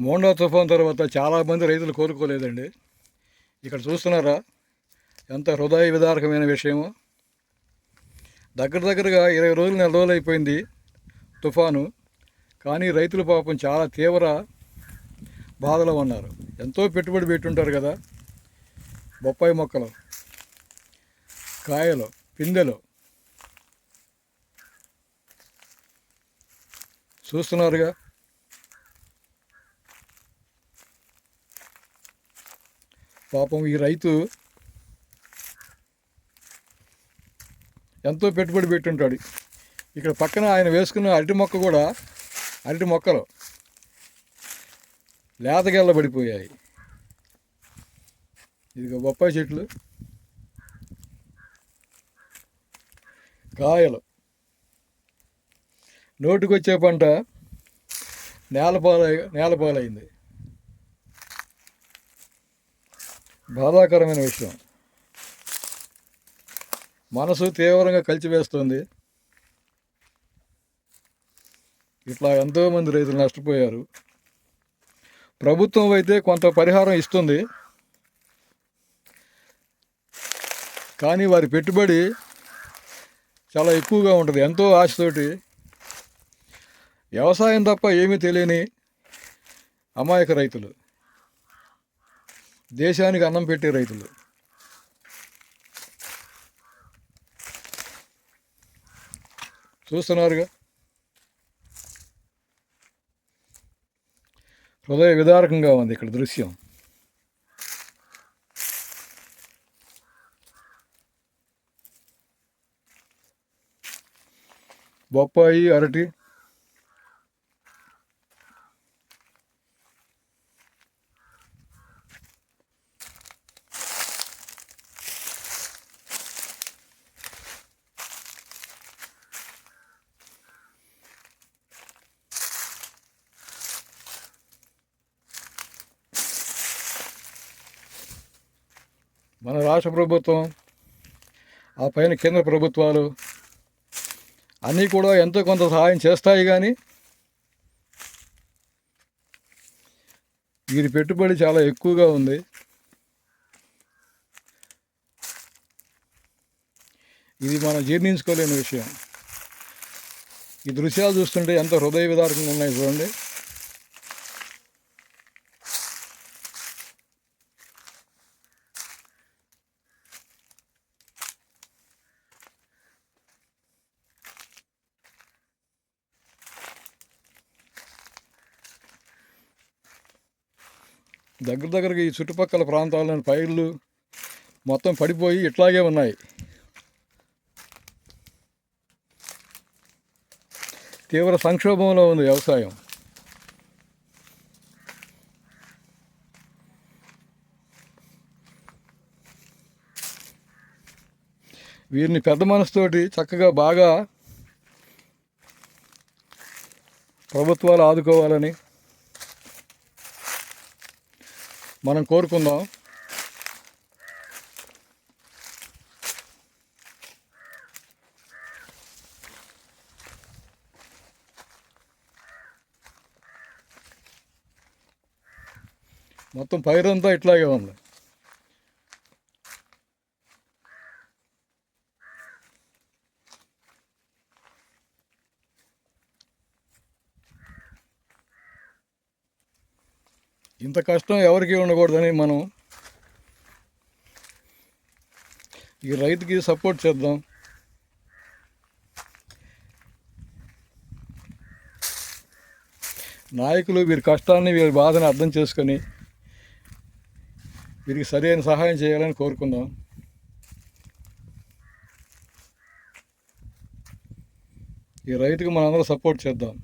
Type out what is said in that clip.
మోండా తుఫాన్ తర్వాత చాలామంది రైతులు కోరుకోలేదండి ఇక్కడ చూస్తున్నారా? ఎంత హృదయ విదారకమైన విషయము. దగ్గర దగ్గరగా ఇరవై రోజులు నెల రోజులు అయిపోయింది తుఫాను. కానీ రైతులు పాపం చాలా తీవ్ర బాధలో ఉన్నారు. ఎంతో పెట్టుబడి పెట్టుంటారు కదా. బొప్పాయి మొక్కలు కాయలు పిందెలు. చూస్తున్నారుగా? పాపం ఈ రైతు ఎంతో పెట్టుబడి పెట్టుంటాడు. ఇక్కడ పక్కన ఆయన వేసుకున్న అరటి మొక్క కూడా అరటి మొక్కలు లేతగెల్ల పడిపోయాయి. ఇదిగో బొప్పాయి చెట్లు కాయలు. నోటికొచ్చే పంట నేలపాలై నేలపాలైంది. బాధాకరమైన విషయం. మనసు తీవ్రంగా కలిచివేస్తుంది. ఇట్లా ఎంతోమంది రైతులు నష్టపోయారు. ప్రభుత్వం అయితే కొంత పరిహారం ఇస్తుంది. కానీ వారి పెట్టుబడి చాలా ఎక్కువగా ఉంటుంది ఎంతో ఆశతోటి. వ్యవసాయం తప్ప ఏమీ తెలియని అమాయక రైతులు. దేశానికి అన్నం పెట్టే రైతులు. చూస్తున్నారుగా? హృదయ విదారకంగా ఉంది ఇక్కడ దృశ్యం. బొప్పాయి అరటి మన రాష్ట్ర ప్రభుత్వం ఆ పైన కేంద్ర ప్రభుత్వాలు అన్నీ కూడా ఎంతో కొంత సహాయం చేస్తాయి కానీ వీరి పెట్టుబడి చాలా ఎక్కువగా ఉంది. ఇది మనం జీర్ణించుకోలేని విషయం. ఈ దృశ్యాలు చూస్తుంటే ఎంత హృదయ విదారకంగా ఉన్నాయి చూడండి. దగ్గర దగ్గరగా ఈ చుట్టుపక్కల ప్రాంతాల్లోని పైర్లు మొత్తం పడిపోయి ఇట్లాగే ఉన్నాయి. తీవ్ర సంక్షోభంలో ఉంది వ్యవసాయం. వీరిని పెద్ద మనసుతోటి చక్కగా బాగా ప్రభుత్వాలు ఆదుకోవాలని మనం కోరుకుందాం. మొత్తం పైరంతా ఇట్లాగే ఉంది. ఇంత కష్టం ఎవరికి ఉండకూడదని మనం ఈ రైతుకి సపోర్ట్ చేద్దాం. నాయకులు వీరి కష్టాన్ని వీరి బాధని అర్థం చేసుకొని వీరికి సరైన సహాయం చేయాలని కోరుకుందాం. ఈ రైతుకు మనందరం సపోర్ట్ చేద్దాం.